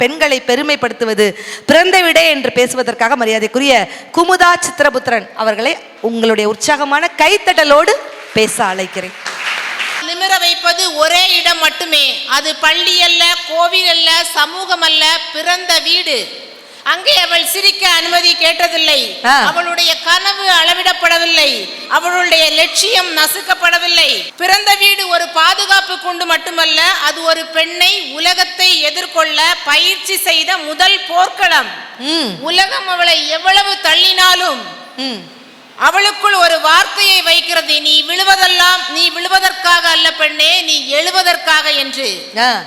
பெண்களை பெருமைப்படுத்துவது பிறந்த விடே என்று பேசுவதற்காக மரியாதைக்குரிய குமுதா சித்திரபுத்திரன் அவர்களை உங்களுடைய உற்சாகமான கைத்தட்டலோடு பேச அழைக்கிறேன். நிமிர வைப்பது ஒரே இடம் மட்டுமே. அது பள்ளி அல்ல கோவில் அல்ல சமூகம் அல்ல பிறந்த வீடு. அங்கே அவள் சிரிக்க அனுமதி கேட்டதில்லை. அவளுடைய கனவு அளவிடப்படவில்லை. அவளுடைய லட்சியம் நசுக்கப்படவில்லை. பிறந்த வீடு ஒரு பாதுகாப்பு கொண்டு மட்டுமல்ல அது ஒரு பெண்ணை உலகத்தை எதிர்கொள்ள பயிற்சி செய்த முதல் போர்க்களம். ம். உலகம் அவளை எவ்வளவு தள்ளினாலும் ம். அவளுக்குள் ஒரு வார்த்தையை வைக்கிறது நீ விழுவதெல்லாம் நீ விழுவதற்காக அல்ல பெண்ணே நீ எழுவதற்காக என்று.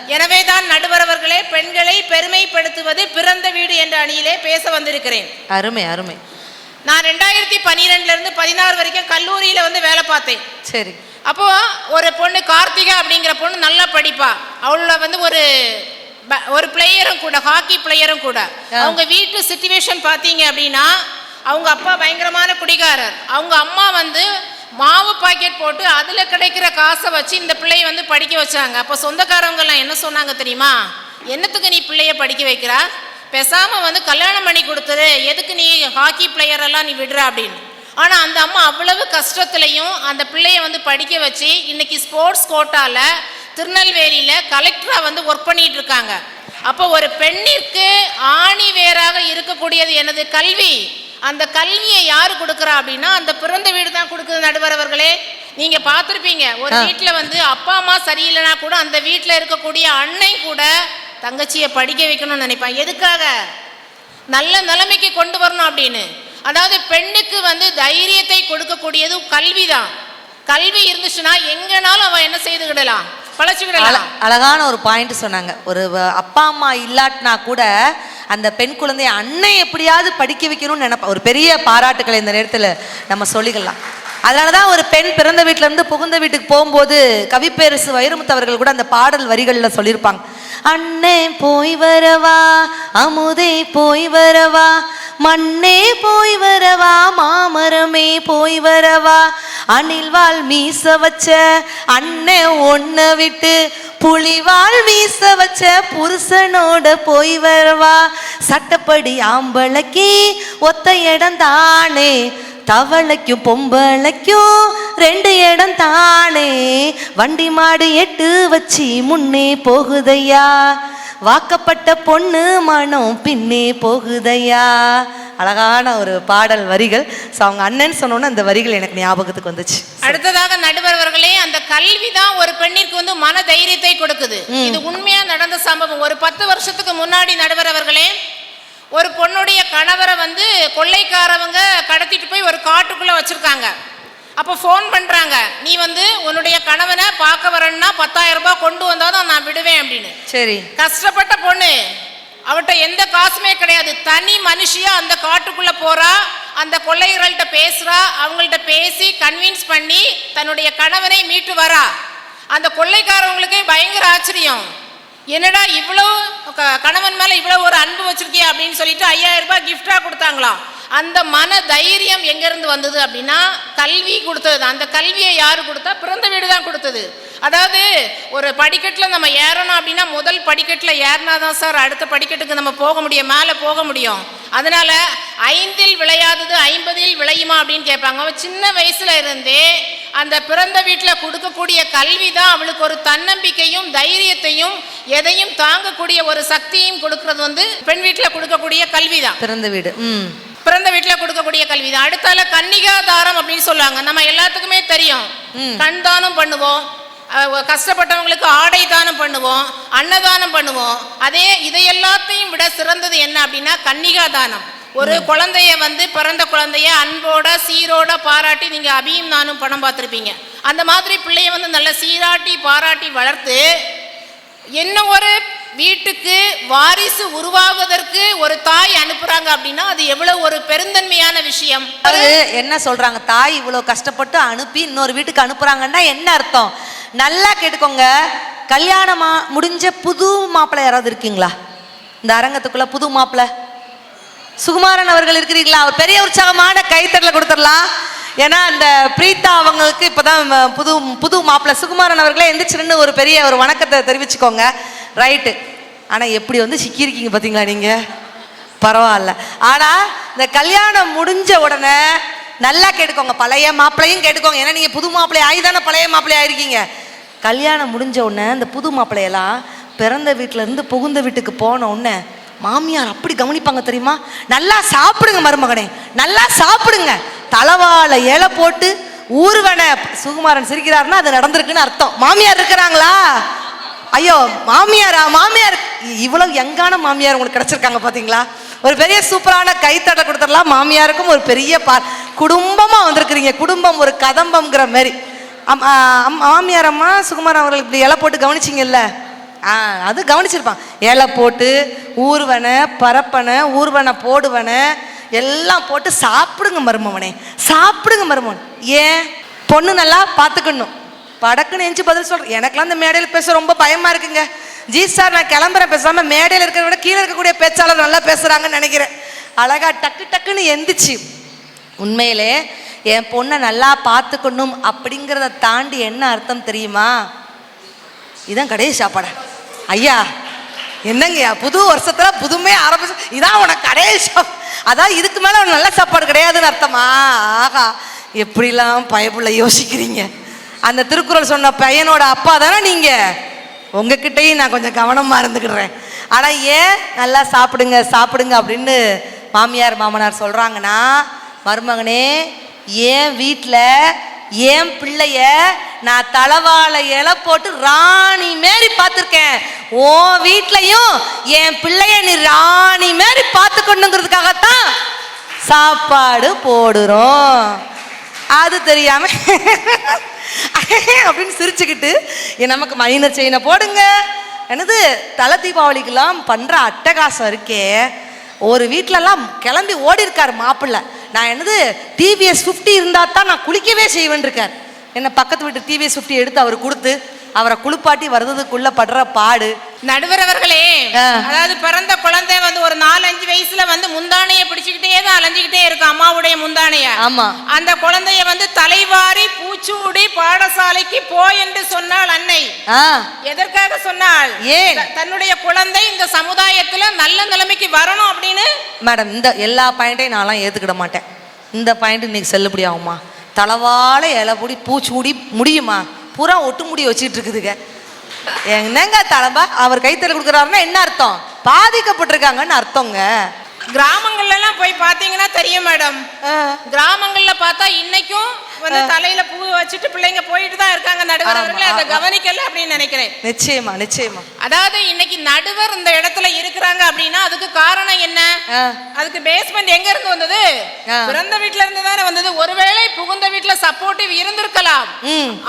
எனவேதான் நடுவரவர்களே பெண்களை பெருமைப்படுத்துவது பிறந்த வீடு என்ற அணியிலே பேச வந்திருக்கிறேன். அருமை அருமை. நான் ரெண்டாயிரத்தி பன்னிரெண்டுல இருந்து பதினாறு வரைக்கும் கல்லூரியில வந்து வேலை பார்த்தேன். சரி. அப்போ ஒரு பொண்ணு கார்த்திகா அப்படிங்கிற பொண்ணு நல்லா படிப்பா. அவளோட வந்து ஒரு ஒரு பிளேயரும் கூட ஹாக்கி பிளேயரும் கூட அவங்க வீட்டு சுச்சுவேஷன் பார்த்தீங்க அப்படின்னா அவங்க அப்பா பயங்கரமான குடிகாரர். அவங்க அம்மா வந்து மாவு பாக்கெட் போட்டு அதில் கிடைக்கிற காசை வச்சு இந்த பிள்ளைய வந்து படிக்க வச்சாங்க. அப்போ சொந்தக்காரவங்க எல்லாம் என்ன சொன்னாங்க தெரியுமா? என்னத்துக்கு நீ பிள்ளைய படிக்க வைக்கிறா? பேசாம வந்து கல்யாணம் பண்ணி கொடுத்துரு எதுக்கு நீ ஹாக்கி பிளேயர் எல்லாம் நீ விடுற? அப்படின்னு. ஆனா அந்த அம்மா அவ்வளவு கஷ்டத்துலையும் அந்த பிள்ளைய வந்து படிக்க வச்சு இன்னைக்கு ஸ்போர்ட்ஸ் கோட்டால திருநெல்வேலியில கலெக்டரா வந்து ஒர்க் பண்ணிட்டு இருக்காங்க. அப்போ ஒரு பெண்ணிற்கு ஆணி வேராக இருக்கக்கூடியது எனது கல்வி. அந்த கல்வியை யாரு கொடுக்குறா அப்படின்னா அந்த பிறந்த வீடு தான் கொடுக்குது நடுவரவர்களே நீங்க பார்த்துருப்பீங்க ஒரு வீட்ல வந்து அப்பா அம்மா சரியில்லைனா கூட அந்த வீட்ல இருக்கக்கூடிய அன்னை கூட தங்கச்சியை படிக்க வைக்கணும்னு நினைப்பான் எதுக்காக? நல்ல நிலைமைக்கு கொண்டு வரணும் அப்படின்னு. அதாவது பெண்ணுக்கு வந்து தைரியத்தை கொடுக்கக்கூடியது கல்விதான். கல்வி இருந்துச்சுன்னா எங்கனாலும் அவ என்ன செய்துக்கிடலாம் அழகான ஒரு பாயிண்ட் சொன்னாங்க. ஒரு அப்பா அம்மா இல்லாட்டினா கூட அந்த பெண் குழந்தைய அண்ணன் எப்படியாவது படிக்க வைக்கணும்னு நினைப்பா ஒரு பெரிய பாராட்டுக்களை இந்த நேரத்தில் நம்ம சொல்லிக்கலாம். அதனால தான் ஒரு பெண் பிறந்த வீட்ல இருந்து புகுந்த வீட்டுக்கு போகும்போது கவிப்பேரசு வைரமுத்து அவர்கள் கூட அந்த பாடல் வரிகளில் சொல்லியிருப்பாங்க. அண்ணே போய் வரவா அமுதே போய் வரவா மண்ணே போய் வரவா மாமரமே போய் வரவா? அணில்வாள் மீச வச்ச அண்ணன் ஒன்ன விட்டு புலிவாள் வீச வச்ச புருஷனோட போய் வரவா? சட்டப்படி ஆம்பளைக்கு ஒத்த இடம் தானே தவளைக்கும் பொம்பளைக்கும் ரெண்டு இடம் தானே. வண்டி மாடு எட்டு வச்சு முன்னே போகுதையா? வாக்கப்பட்ட பொண்ணு மனம் பின்னே போகுதையா? அழகான ஒரு பாடல் வரிகள். ஸோ அவங்க அண்ணன் சொன்னோன்னே அந்த வரிகள் எனக்கு ஞாபகத்துக்கு வந்துச்சு. அடுத்ததாக நடுவர்களே அந்த கல்வி தான் ஒரு பெண்ணிற்கு வந்து மன தைரியத்தை கொடுக்குது. இது உண்மையா நடந்த சம்பவம். ஒரு பத்து வருஷத்துக்கு முன்னாடி நடுவர் அவர்களே ஒரு பொண்ணுடைய கணவரை வந்து கொள்ளைக்காரவங்க கடத்திட்டு போய் ஒரு காட்டுக்குள்ள வச்சிருக்காங்க. அப்போ ஃபோன் பண்றாங்க. நீ வந்து உன்னுடைய கணவனை பார்க்க வரேன்னா பத்தாயிரம் ரூபாய் கொண்டு வந்தாதான் நான் விடுவேன் அப்படின்னு. சரி. கஷ்டப்பட்ட பொண்ணு. அவட்ட எந்த காசுமே கிடையாது. தனி மனுஷியா அந்த காட்டுக்குள்ள போறா அந்த கொள்ளையர்கள்ட்ட பேசுறா அவங்கள்ட்ட பேசி கன்வின்ஸ் பண்ணி தன்னுடைய கணவனை மீட்டு வரா. அந்த கொள்ளைக்காரவங்களுக்கே பயங்கர ஆச்சரியம். என்னடா இவ்வளோ கணவன் மேல இவ்வளவு ஒரு அன்பு வச்சிருக்கியா அப்படின்னு சொல்லிட்டு ஐயாயிரம் ரூபாய் gift-ஆ கொடுத்தாங்களாம். அந்த மன தைரியம் எங்கேருந்து வந்தது அப்படின்னா கல்வி கொடுத்தது அந்த கல்வியை யார் கொடுத்தா? பிறந்த வீடு தான் கொடுத்தது. அதாவது ஒரு படிக்கட்டில் நம்ம ஏறணும் அப்படின்னா முதல் படிக்கட்டில் ஏறினா தான் சார் அடுத்த படிக்கட்டுக்கு நம்ம போக முடியும் மேலே போக முடியும். அதனால ஐந்தில் விளையாதது ஐம்பதில் விளையுமா அப்படின்னு கேட்பாங்க. அவ சின்ன வயசுல இருந்தே அந்த பிறந்த வீட்டில் கொடுக்கக்கூடிய கல்வி தான் அவளுக்கு ஒரு தன்னம்பிக்கையும் தைரியத்தையும் எதையும் தாங்கக்கூடிய ஒரு சக்தியும் கொடுக்கறது வந்து பெண் வீட்டில் கொடுக்கக்கூடிய கல்வி தான் பிறந்த வீடு. பிறந்த வீட்டில் கொடுக்கக்கூடிய கல்வி தான். அடுத்தால கன்னிகா தாரம் அப்படின்னு சொல்லுவாங்க. நம்ம எல்லாத்துக்குமே தெரியும். கண் தானம் பண்ணுவோம். கஷ்டப்பட்டவங்களுக்கு ஆடை தானம் பண்ணுவோம். அன்னதானம் பண்ணுவோம். அதே இதை எல்லாத்தையும் விட சிறந்தது என்ன அப்படின்னா கன்னிகா தானம் ஒரு குழந்தைய வந்து பிறந்த குழந்தைய அன்போட சீரோட பாராட்டி நீங்க அபியும் நானும் படம் பார்த்துருப்பீங்க. அந்த மாதிரி பிள்ளைய வந்து நல்ல சீராட்டி பாராட்டி வளர்த்து என்ன ஒரு வீட்டுக்கு வாரிசு உருவாவதற்கு ஒரு தாய் அனுப்புறாங்க அப்படின்னா அது எவ்வளவு ஒரு பெருந்தன்மையான விஷயம். அது என்ன சொல்றாங்க? தாய் இவ்வளவு கஷ்டப்பட்டு அனுப்பி இன்னொரு வீட்டுக்கு அனுப்புறாங்கன்னா என்ன அர்த்தம்? நல்லா கேட்டுக்கோங்க. கல்யாணமா முடிஞ்ச புது மாப்பிள்ளை யாராவது இருக்கீங்களா? இந்த அரங்கத்துக்குள்ள புது மாப்பிள்ளை. சுகுமாரன் அவர்கள் இருக்கிறீங்களா? அவர் பெரிய உற்சாகமான கைத்தட்டில் கொடுத்துடலாம். ஏன்னா அந்த பிரீதா அவங்களுக்கு இப்போதான் புது புது மாப்பிள்ளை. சுகுமாரன் அவர்களே எந்திரிச்சிருந்து ஒரு பெரிய ஒரு வணக்கத்தை தெரிவிச்சுக்கோங்க. ரைட்டு ஆனால் எப்படி வந்து சிக்கியிருக்கீங்க பார்த்தீங்களா நீங்கள் பரவாயில்ல. ஆனால் இந்த கல்யாணம் முடிஞ்ச உடனே நல்லா கேட்டுக்கோங்க. பழைய மாப்பிள்ளையும் கேட்டுக்கோங்க. ஏன்னா நீங்கள் புது மாப்பிள்ளை ஆகி தானே பழைய மாப்பிள்ளை ஆயிருக்கீங்க. கல்யாணம் முடிஞ்ச உடனே இந்த புது மாப்பிள்ளையெல்லாம் பிறந்த வீட்டிலேருந்து புகுந்த வீட்டுக்கு போன உடனே மாமியார் அப்படி கவனிப்பாங்க தெரியுமா? நல்லா சாப்பிடுங்க மருமகனே. நல்லா சாப்பிடுங்க. தலவாழை இலை போட்டு ஊர்வனை சுகுமாரன் சிரிக்கிறாருன்னா அது நடந்திருக்குன்னு அர்த்தம். மாமியார் இருக்கிறாங்களா? ஐயோ மாமியாரா மாமியார் இவ்வளவு யங்கான மாமியார் உங்களுக்கு கிடைச்சிருக்காங்க பாத்தீங்களா? ஒரு பெரிய சூப்பரான கைத்தட்ட கொடுத்துடலாம். மாமியாருக்கும் ஒரு பெரிய பா குடும்பமா வந்திருக்கிறீங்க. குடும்பம் ஒரு கதம்பம்ங்கிற மாதிரி அம்- அம்- மாமியார் அம்மா சுகுமார் அவர்கள் இப்படி இலை போட்டு கவனிச்சிங்கல்ல? ஆ அது கவனிச்சிருப்பான். இலை போட்டு ஊர்வனை பரப்பனை ஊர்வனை போடுவனை எல்லாம் போட்டு சாப்பிடுங்க மருமவனே. சாப்பிடுங்க மருமவன். ஏன்? பொண்ணு நல்லா பார்த்துக்கணும் படக்குன்னு எஞ்சி பதில் சொல்றேன் எனக்குலாம் அந்த மேடையில் பேச ரொம்ப பயமா இருக்குங்க. ஜி சார் நான் கிளம்புறேன் பேசாம மேடையில் இருக்கிறத விட கீழே இருக்கக்கூடிய பேச்சாளர் நல்லா பேசுறாங்கன்னு நினைக்கிறேன். அழகா டக்கு டக்குன்னு எந்திரிச்சு உண்மையிலே என் பொண்ணை நல்லா பார்த்துக்கணும் அப்படிங்கிறத தாண்டி என்ன அர்த்தம் தெரியுமா? இதான் கடைசி சாப்பாடா. ஐயா என்னங்கய்யா புது வருஷத்துல புதுமையா ஆரம்பிச்சு இதான் உனக்கு கடைசி சாப்பாடு அதான் இதுக்கு மேலே நல்ல சாப்பாடு கிடையாதுன்னு அர்த்தமா? ஆகா எப்படிலாம் பயப்புள்ள யோசிக்கிறீங்க? அந்த திருக்குறள் சொன்ன பையனோட அப்பா தானே நீங்க? உங்ககிட்டயும் நான் கொஞ்சம் கவனமா இருந்துக்கிடுறேன் ஆனா ஏன்? நல்லா சாப்பிடுங்க சாப்பிடுங்க அப்படின்னு மாமியார் மாமனார் சொல்றாங்கன்னா மருமகனே ஏன் வீட்டில் என் பிள்ளைய நான் தலவாழை இலை போட்டு ராணி மாரி பார்த்துருக்கேன். உன் வீட்லையும் என் பிள்ளைய நீ ராணி மாரி பார்த்துக்கணுங்கிறதுக்காகத்தான் சாப்பாடு போடுறோம். அது தெரியாம அப்படின்னு சிரிச்சுக்கிட்டு நமக்கு மைனர் செயினை போடுங்க. என்னது தலை தீபாவளிக்கெல்லாம் பண்ற அட்டகாசம் இருக்கே. ஒரு வீட்டிலலாம் கிளம்பி ஓடி இருக்கார் மாப்பிள்ளை. நான் என்னது டிவிஎஸ் ஃபிஃப்டி இருந்தால் தான் நான் குளிக்கவே செய்வேன் இருக்கார் என்ன பக்கத்து வீட்டு டிவிஎஸ் ஃபிஃப்டி எடுத்து அவர் கொடுத்து அவரை குளிப்பாட்டி வர்றதுக்குள்ள படுற பாடு. நடுவர் அவர்களே ஆ. அதாவது பிறந்த குழந்தை வந்து ஒரு நாலு அஞ்சு வயசுல வந்து முந்தானைய பிடிச்சுக்கிட்டே தான் அலைஞ்சுக்கிட்டே இருக்கும் அம்மாவுடைய முந்தானைய. ஆமா. அந்த குழந்தைய வந்து தலைவாரி பூச்சூடி பாடசாலைக்கு போ என்று சொன்னாள் அன்னை. எதற்காக சொன்னாள்? ஏன்? த- தன்னுடைய குழந்தை இந்த சமுதாயத்துல நல்ல நிலைமைக்கு வரணும் அப்படின்னு? மேடம் இந்த எல்லா பாயிண்ட்டையும் நான்லாம் ஏற்றுக்கிட மாட்டேன். இந்த பாயிண்ட் இன்னைக்கு செல்லுபடி ஆகுமா? தளவாழ இலைப்பொடி பூச்சூடி முடியுமா? பூரா ஒட்டு முடி வச்சிட்டு இருக்குதுங்க. என்னங்க தலம்பா அவர் கைத்தறி கொடுக்குறாருன்னா என்ன அர்த்தம்? பாதிக்கப்பட்டிருக்காங்கன்னு அர்த்தங்க. கிராமங்கள்ல எல்லாம் போய் பாத்தீங்கன்னா தெரியும் மேடம். கிராமங்கள்ல பார்த்தா இன்னைக்கும் வந்து தலையில பூ வச்சுட்டு பிள்ளைங்க போயிட்டு தான் இருக்காங்க. நடுவர் அவர்களே அதை. கவனிக்கல அப்படின்னு நினைக்கிறேன். நிச்சயமா நிச்சயமா. அதாவது இன்னைக்கு நடுவர் இந்த இடத்துல இருக்கிறாங்க அப்படின்னா அதுக்கு காரணம் என்ன. அதுக்கு பேஸ்மெண்ட் எங்க இருந்து வந்தது. பிறந்த வீட்ல இருந்து தானே வந்தது. ஒருவேளை புகுந்த வீட்ல சப்போர்ட்டிவ் இருந்திருக்கலாம்.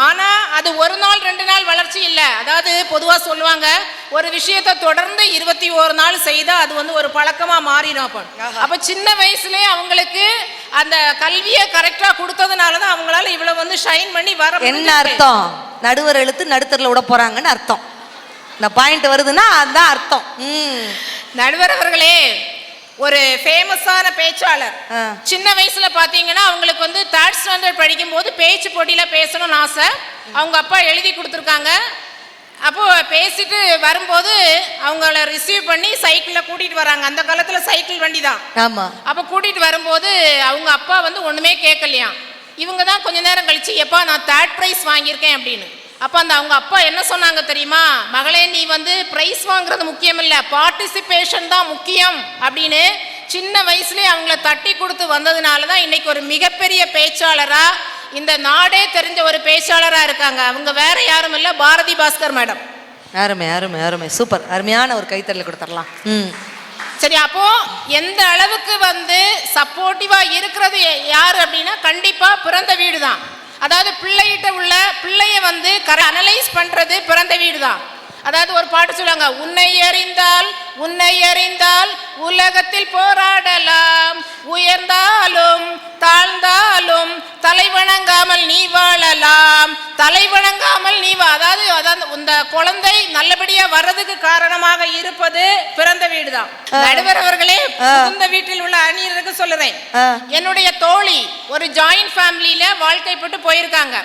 ஆனா அது ஒரு நாள் ரெண்டு நாள் வளர்ச்சி இல்ல. அதாவது பொதுவா சொல்லுவாங்க ஒரு விஷயத்தை தொடர்ந்து இருபத்தி ஒரு நாள் செய்தா அது வந்து ஒரு பழக்கமா மாறிடும் அப்ப. அப்ப சின்ன வயசுலயே அவங்களுக்கு அந்த கல்வியை கரெக்டா கொடுத்ததுனால தான் அவங்களால இவ்வளவு வந்து ஷைன் பண்ணி வர என்ன. அர்த்தம்? நடுவர் எழுத்து நடுத்தரில் விட போறாங்கன்னு அர்த்தம். இந்த பாயிண்ட் வருதுன்னா அதுதான் அர்த்தம். ம். நடுவர் அவர்களே ஒரு ஃபேமஸான பேச்சாளர். சின்ன வயசுல பாத்தீங்கன்னா அவங்களுக்கு வந்து தேர்ட் ஸ்டாண்டர்ட் படிக்கும்போது பேச்சு போட்டியில பேசணும்னு ஆசை. அவங்க அப்பா எழுதி கொடுத்துருக்காங்க. அப்போ பேசிட்டு வரும்போது அவங்கள ரிசீவ் பண்ணி சைக்கிளில் கூட்டிட்டு வராங்க. அந்த காலத்துல சைக்கிள் வண்டி தான் ஆமா. அப்போ கூட்டிட்டு வரும்போது அவங்க அப்பா வந்து ஒண்ணுமே கேட்கலையாம் இவங்க தான் கொஞ்ச நேரம் கழிச்சு எப்பா நான் தேர்ட் ப்ரைஸ் வாங்கியிருக்கேன் அப்படின்னு. அப்போ அந்த அவங்க அப்பா என்ன சொன்னாங்க தெரியுமா? மகளே நீ வந்து ப்ரைஸ் வாங்குறது முக்கியம் இல்லை பார்ட்டிசிபேஷன் தான் முக்கியம் அப்படின்னு சின்ன வயசுலயே அவங்கள தட்டி கொடுத்து வந்ததுனால தான் இன்னைக்கு ஒரு மிகப்பெரிய பேச்சாளரா இந்த நாடே தெரிஞ்ச ஒரு பேச்சாளரா இருக்காங்க. அவங்க வேற யாரும் இல்லை பாரதி பாஸ்கர் மேடம். அருமை அருமை அருமை. சூப்பர். அருமையான ஒரு கைத்தறல் கொடுத்துடலாம். ம். சரி அப்போ எந்த அளவுக்கு வந்து சப்போர்ட்டிவா இருக்கிறது யாரு அப்படின்னா கண்டிப்பா பிறந்த வீடு தான் அதாவது பிள்ளைகிட்ட உள்ள பிள்ளைய வந்து அனலைஸ் பண்றது பிறந்த வீடு தான் அதாவது ஒரு பாட்டு சொல்லுவாங்க உன்னை அறிந்தால் உன்னை அறிந்தால் உலகத்தில் போராடலாம். உயர்ந்தாலும் வணங்காமல் நீ வாழலாம். தலை வணங்காமல் நீ அதாவது அதாவது இந்த குழந்தை நல்லபடியா வர்றதுக்கு காரணமாக இருப்பது பிறந்த வீடு தான் நடுவர் அவர்களே இந்த வீட்டில் உள்ள அணியருக்கு சொல்லுறேன். என்னுடைய தோழி ஒரு ஜாயிண்ட் ஃபேமிலியில வாழ்க்கைப்பட்டு போயிருக்காங்க.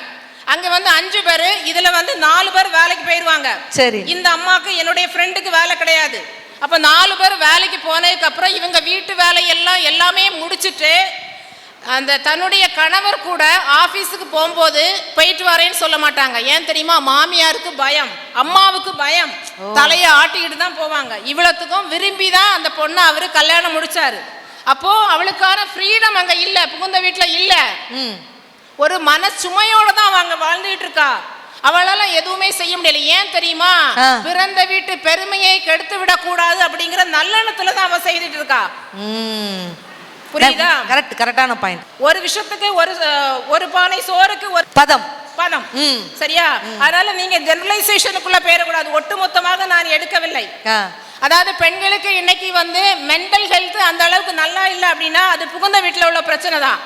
அங்க வந்து அஞ்சு பேர் இதுல வந்து நாலு பேர் வேலைக்கு போயிருவாங்க. சரி. இந்த அம்மாக்கு என்னுடைய ஃப்ரெண்டுக்கு வேலை கிடையாது. அப்ப நாலு பேர் வேலைக்கு போனதுக்கு அப்புறம் இவங்க வீட்டு வேலையெல்லாம் எல்லாமே முடிச்சிட்டு அந்த தன்னுடைய கணவர் கூட ஆபீஸுக்கு போகும்போது போயிட்டு வரேன்னு சொல்ல மாட்டாங்க. ஏன் தெரியுமா? மாமியாருக்கு பயம். அம்மாவுக்கு பயம். தலையை ஆட்டிக்கிட்டு தான் போவாங்க. இவ்வளத்துக்கும் விரும்பி தான் அந்த பொண்ணை அவரு கல்யாணம் முடிச்சாரு. அப்போ அவளுக்கான ஃப்ரீடம் அங்க இல்ல. புகுந்த வீட்டுல இல்ல. ம். ஒரு மன சுமையோட தான் அவங்க வாழ்ந்துட்டு இருக்கா. அவளால எதுவுமே செய்ய முடியல. ஏன் தெரியுமா. பிறந்த வீட்டு பெருமையை கெடுத்து விடக்கூடாது அப்படிங்கிற நல்லெண்ணத்துல தான் அவ செய்துட்டு இருக்கா. புரியுதா? கரெக்ட் கரெக்டான பாயிண்ட் ஒரு விஷயத்துக்கு ஒரு ஒரு பானை சோறுக்கு ஒரு பதம். பணம் ம். சரியா? அதனால நீங்க ஜெனரலைசேஷனுக்குள்ள பேரக்கூடாது ஒட்டுமொத்தமாக நான் எடுக்கவில்லை. அதாவது பெண்களுக்கு இன்னைக்கு வந்து மென்டல் ஹெல்த் அந்த அளவுக்கு நல்லா இல்லை அப்படின்னா அது புகுந்த வீட்டில் உள்ள பிரச்சனை தான்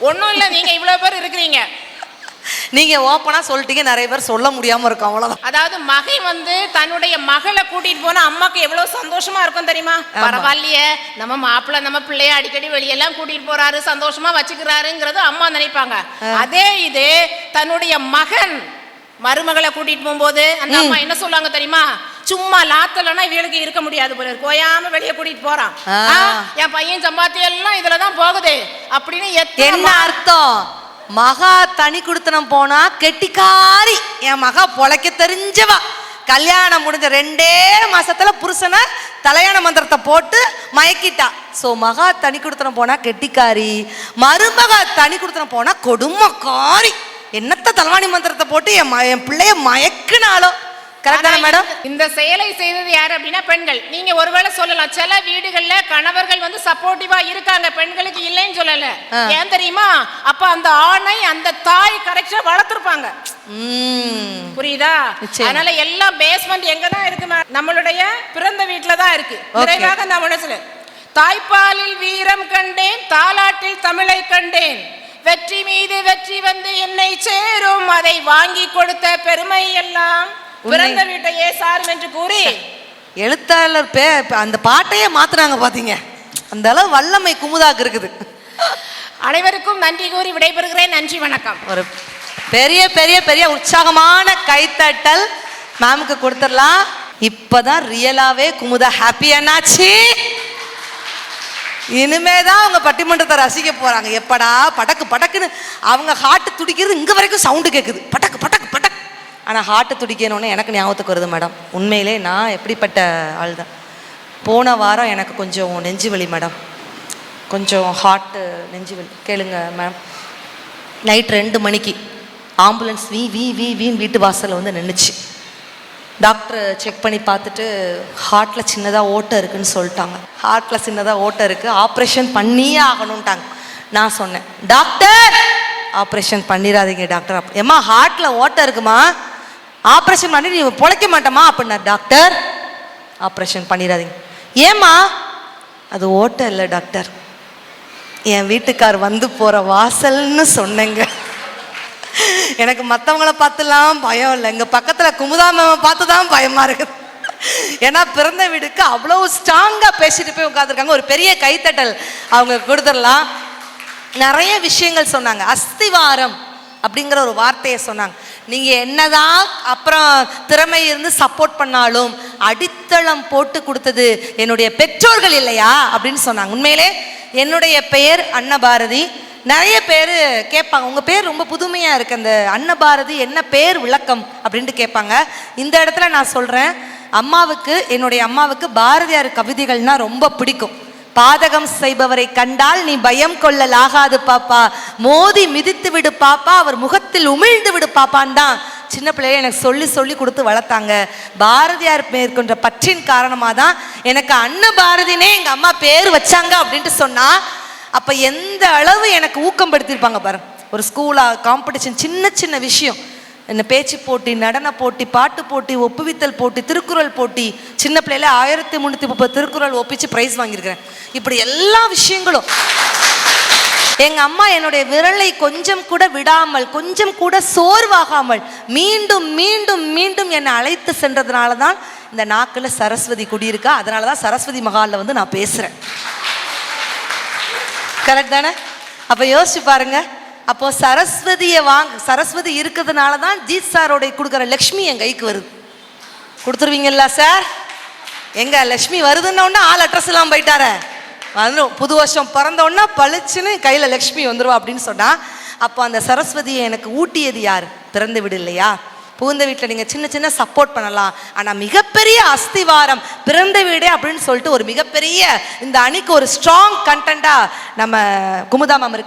ஒன்றும் இல்லை நீங்க இவ்வளவு பேர் இருக்கிறீங்க. நீங்க ஓப்பனா சொல்லிட்டீங்க நிறைய பேர் சொல்ல முடியாம இருக்கும் அவ்வளவுதான். அதாவது மகை வந்து தன்னுடைய மகளை கூட்டிட்டு போனா அம்மாக்கு எவ்வளவு சந்தோஷமா இருக்கும் தெரியுமா. பரவாயில்லையே நம்ம மாப்பிள்ளை நம்ம பிள்ளைய அடிக்கடி வெளியெல்லாம் கூட்டிட்டு போறாரு சந்தோஷமா வச்சுக்கிறாருங்கிறது அம்மா நினைப்பாங்க. அதே இது தன்னுடைய மகன் மருமகளை கூட்டிட்டு போகும்போது அந்த அம்மா என்ன சொல்லுவாங்க தெரியுமா? சும்மா லாத்தலன்னா இவளுக்கு இருக்க முடியாது போல ஓயாம வெளியே கூட்டிட்டு போறான். என் பையன் சம்பாத்தி எல்லாம் இதுலதான் போகுது. அப்படின்னு என்ன அர்த்தம்? மகா தனி குடுத்தனம் போனா கெட்டிக்காரி. என் மகா பொழைக்க தெரிஞ்சவா. கல்யாணம் முடிஞ்ச ரெண்டே மாசத்துல புருஷனை தலையான மந்திரத்தை போட்டு மயக்கிட்டா. ஸோ மகா தனி குடுத்தனம் போனா கெட்டிக்காரி. மருமகா தனி குடுத்தனம் போனா கொடுமைக்காரி. என்னத்த தலைவாணி மந்திரத்தை போட்டு என் ம- என் பிள்ளைய மயக்குனாலும் கரெக்டான ஆனா மேடம் இந்த- செயலை செய்தது யார் அப்படின்னா பெண்கள். நீங்க ஒருவேளை சொல்லலாம் சில வீடுகள்ல கணவர்கள் வந்து சப்போர்ட்டிவா இருக்காங்க பெண்களுக்கு இல்லைன்னு சொல்லல. ஏன் தெரியுமா? அப்ப அந்த ஆணை அந்த தாய் கரெக்டா வளர்த்துருப்பாங்க. புரியுதா. அதனால எல்லாம் பேஸ்மெண்ட் எங்க தான் இருக்கு? நம்மளுடைய பிறந்த வீட்டுல தான் இருக்கு. விரைவாக நான் மனசுல தாய்ப்பாலில் வீரம் கண்டேன் தாலாட்டில் தமிழை கண்டேன். வெற்றி மீது வெற்றி வந்து என்னை சேரும். அதை வாங்கி கொடுத்த பெருமை எல்லாம் பிறந்த வீட்டையே சாரும் என்று கூறி எழுத்தாளர் பே அந்த பாட்டையே மாத்துனாங்க பாத்தீங்க. அந்த அளவு வல்லமை குமுதாக்கு இருக்குது. அனைவருக்கும் நன்றி கூறி விடைபெறுகிறேன். நன்றி வணக்கம். ஒரு பெரிய பெரிய பெரிய உற்சாகமான கைத்தட்டல் மேமுக்கு கொடுத்துடலாம். இப்பதான் ரியலாவே குமுதா ஹாப்பி என்னாச்சு இனிமே தான் அவங்க பட்டிமன்றத்தை ரசிக்க போறாங்க. எப்படா படக்கு படக்குன்னு அவங்க ஹார்ட் துடிக்கிறது இங்க வரைக்கும் சவுண்டு கேட்குது படக்கு ஆனால் ஹார்ட்டை துடிக்கணும்னு எனக்கு ஞாபகத்துக்கு வருது மேடம் உண்மையிலே நான் எப்படிப்பட்ட ஆள் தான் போன வாரம் எனக்கு கொஞ்சம் நெஞ்சு வலி மேடம் கொஞ்சம் ஹார்ட்டு நெஞ்சு வலி. கேளுங்க மேம் நைட் ரெண்டு மணிக்கு ஆம்புலன்ஸ் வீ வீ வீ வீன் வீட்டு வாசலில் வந்து நின்றுச்சு டாக்டர் செக் பண்ணி பார்த்துட்டு ஹார்ட்டில் சின்னதாக ஓட்டை இருக்குன்னு சொல்லிட்டாங்க. ஹார்ட்டில் சின்னதாக ஓட்டை இருக்குது ஆப்ரேஷன் பண்ணியே ஆகணும்ட்டாங்க. நான் சொன்னேன் டாக்டர் ஆப்ரேஷன் பண்ணிடாதீங்க டாக்டர் அப் ஏம்மா ஹார்ட்டில் ஓட்டை இருக்குமா? ஆப்ரேஷன் பண்ணி நீ பிழைக்க மாட்டோமா அப்படின்னா டாக்டர் ஆப்ரேஷன் பண்ணிடாதீங்க. ஏம்மா? அது ஓட்ட இல்லை டாக்டர் என் வீட்டுக்கார் வந்து போகிற வாசல்னு சொன்னேங்க. எனக்கு மற்றவங்கள பார்த்துலாம் பயம் இல்லை. எங்கள் பக்கத்தில் குமுதா மேம பார்த்து தான் பயமாக இருக்குது ஏன்னா பிறந்த வீடுக்கு அவ்வளோ ஸ்ட்ராங்காக பேசிட்டு போய் உட்காந்துருக்காங்க ஒரு பெரிய கைத்தட்டல். அவங்க கொடுத்துடலாம். நிறைய விஷயங்கள் சொன்னாங்க. அஸ்திவாரம் அப்படிங்கிற ஒரு வார்த்தையை சொன்னாங்க. நீங்கள் என்னதான் அப்புறம் திறமை இருந்து சப்போர்ட் பண்ணாலும் அடித்தளம் போட்டு கொடுத்தது என்னுடைய பெற்றோர்கள் இல்லையா அப்படின்னு சொன்னாங்க. உண்மையிலே என்னுடைய பெயர் அன்னபாரதி. நிறைய பேர் கேட்பாங்க உங்கள் பேர் ரொம்ப புதுமையாக இருக்கு அந்த அன்னபாரதி என்ன பேர் விளக்கம் அப்படின்ட்டு கேட்பாங்க. இந்த இடத்துல நான் சொல்கிறேன் அம்மாவுக்கு என்னுடைய அம்மாவுக்கு பாரதியார் கவிதைகள்னால் ரொம்ப பிடிக்கும். பாதகம் செய்பவரை கண்டால் நீ பயம் கொள்ளலாகாது பாப்பா. மோதி மிதித்து விடு பாப்பா. அவர் முகத்தில் உமிழ்ந்து விடு பாப்பான் தான். சின்ன பிள்ளைய எனக்கு சொல்லி சொல்லி கொடுத்து வளர்த்தாங்க. பாரதியார் மேற்கொண்ட பற்றின் காரணமாக தான் எனக்கு அன்ன பாரதினே எங்கள் அம்மா பேர் வச்சாங்க அப்படின்ட்டு சொன்னால் அப்போ எந்த அளவு எனக்கு ஊக்கம் படுத்தியிருப்பாங்க பாருங்க ஒரு ஸ்கூலாக காம்படிஷன் சின்ன சின்ன விஷயம். என்ன பேச்சு போட்டி நடன போட்டி பாட்டு போட்டி ஒப்புவித்தல் போட்டி திருக்குறள் போட்டி சின்ன பிள்ளையில ஆயிரத்தி முந்நூற்றி முப்பது திருக்குறள் ஒப்பிச்சு ப்ரைஸ் வாங்கியிருக்கிறேன். இப்படி எல்லா விஷயங்களும். எங்கள் அம்மா என்னுடைய விரலை கொஞ்சம் கூட விடாமல் கொஞ்சம் கூட சோர்வாகாமல் மீண்டும் மீண்டும் மீண்டும் என்னை அழைத்து சென்றதுனால தான் இந்த நாக்கில் சரஸ்வதி குடியிருக்கா அதனால தான் சரஸ்வதி மகாலில் வந்து நான் பேசுகிறேன் கரெக்ட் தானே? அப்போ யோசிச்சு பாருங்கள் அப்போ சரஸ்வதியை வாங்க சரஸ்வதி இருக்கிறதுனால தான் ஜீத் சாரோடைய கொடுக்குற லக்ஷ்மி என் கைக்கு வருது. கொடுத்துருவீங்களா சார்? எங்க லக்ஷ்மி வருதுன்ன ஆள் அட்ரஸ் எல்லாம் போயிட்டார. வந்துடும் புது வருஷம் பிறந்த பளிச்சுன்னு கையில லக்ஷ்மி வந்துருவா அப்படின்னு சொன்னா அப்போ அந்த சரஸ்வதியை எனக்கு ஊட்டியது யார்? பிறந்து விடு இல்லையா? புகுந்த வீட்டில் நீங்கள் சின்ன சின்ன சப்போர்ட் பண்ணலாம். ஆனால் மிகப்பெரிய அஸ்திவாரம் பிறந்த வீடே அப்படின்னு சொல்லிட்டு ஒரு மிகப்பெரிய இந்த அணிக்கு ஒரு ஸ்ட்ராங் கண்டென்ட்டாக நம்ம குமுதா மேம் இருக்கு